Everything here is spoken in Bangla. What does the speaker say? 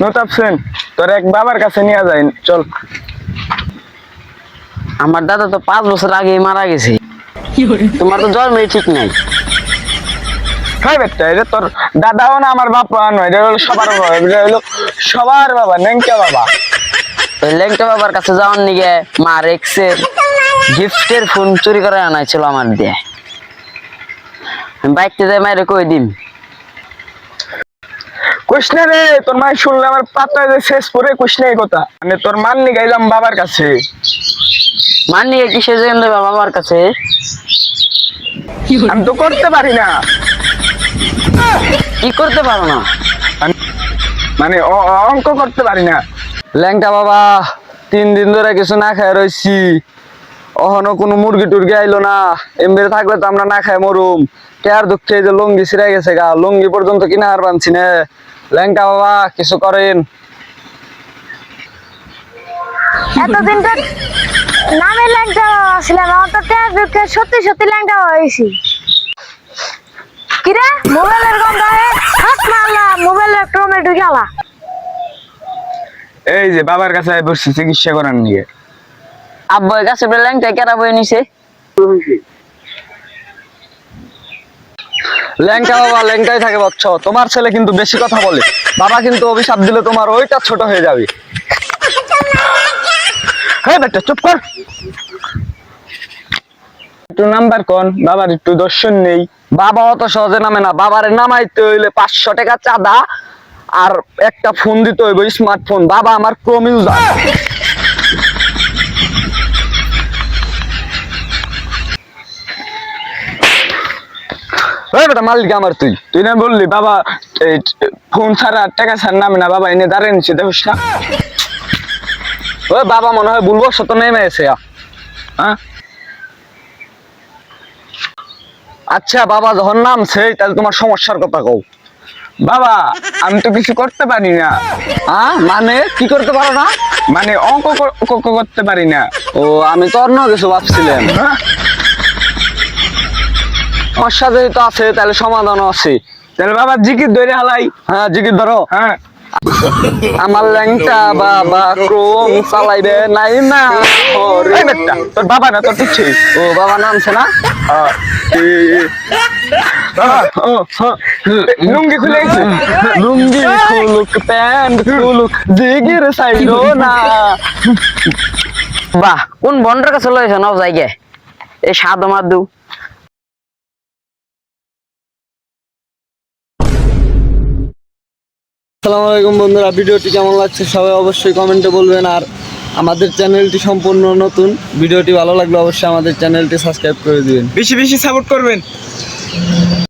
নতাব সেন তোর এক বাবার কাছে নিয়ে যাই চল। আমার দাদা তো পাঁচ বছর আগে মারা গেছে। তোমার তো জন্মই ঠিক নাই। এটা তোর দাদাও না আমার বাবা নয় এটা হলো সবার বাবা এটা হলো সবার বাবা নেংটা বাবা। ওই ল্যাংটা বাবার কাছে যাওয়ার নিগে মার এক্সের গিফটের ফোন চুরি করে আনাইছিল আমার দিয়ে। বাইকতে যাই মায়ের কই রে, তোর মাই শুনলে আমার পাতা যে শেষ এই কথা। তোর মান গেলাম বাবার কাছে। দেবা বাবার কাছে? আমি তো করতে পারি না। কি করতে পারো না? মানে অঙ্ক করতে পারি না। ল্যাংটা বাবা, তিন দিন ধরে কিছু না খাই রইছি। অহনো কোনো মুরগি টুরগি আইলো না। এমবিরে থাকলে তো আমরা না খাই মরুম। কেয়ার দুঃখে এই যে লঙ্গি ছিঁড়ে গেছে গা। লঙ্গি পর্যন্ত কিনা আর বানছি না। ল্যাংটা বাবা কিছু করেন। এতদিন তো নামে ল্যাংটা ছিলাম আমার তো টের দুঃখে সত্যি সত্যি ল্যাংটা হয়েছি। কিরে? মোবাইলের গন্ধ হাত মারলা মোবাইলের ক্রমে ঢুকে এই যে বাবার কাছে বসছি চিকিৎসা করার নিয়ে। আব্বই কাছে ল্যাংটা নিছে? বাবা থাকে তোমার ছেলে কিন্তু বেশি কথা বলে। বাবা কিন্তু অভিশাপ দিলে তোমার ওইটা ছোট হয়ে যাবে। হ্যাঁ বেটা, চুপ কর। একটু নাম্বার কোন, বাবার একটু দর্শন নেই। বাবা অত সহজে নামে না। বাবার নামাইতে হইলে পাঁচশো টাকা চাঁদা আর একটা ফোন দিতে হইব, স্মার্টফোন। বাবা আমার ক্রোম ইউজার। বেটা আমার তুই। তুই না বললি বাবা ফোন ছাড়া টাকা ছাড়া নামে না বাবা এনে দাঁড়িয়ে নিচ্ছে দেখিস না? ওই বাবা মনে হয় বলব শত নেমে এসে হ্যাঁ? আচ্ছা বাবা যখন নামছে তাহলে তোমার সমস্যার কথা কও। বাবা আমি তো কিছু করতে পারি না। হ্যাঁ মানে? কি করতে পারো না? মানে অঙ্ক করতে পারি না। ও আমি তো অন্য কিছু ভাবছিলাম। হ্যাঁ? সমস্যা যেহেতু আছে তাহলে সমাধানও আছে। তাহলে বাবা জিকির ধরে হালাই। হ্যাঁ জিগির ধরো। হ্যাঁ। আমার ল্যাংটা বাবা ক্রোম চালাইবে নাই না। ওরে। বেটা তোর বাবা না তোর তুচ্ছে ও বাবা নামছে না? লুঙ্গি খুলে গেছে। লুঙ্গি খুলুক প্যান্ট খুলুক জিগির সাইলো না। বাহ কোন বন্ডের কাছে লয়েছে নব জায়গে এই সাধু আসসালামু আলাইকুম বন্ধুরা, ভিডিওটি কেমন লাগছে সবাই অবশ্যই কমেন্টে বলবেন। আর আমাদের চ্যানেলটি সম্পূর্ণ নতুন, ভিডিওটি ভালো লাগলে অবশ্যই আমাদের চ্যানেলটি সাবস্ক্রাইব করে দিবেন। বেশি বেশি সাপোর্ট করবেন।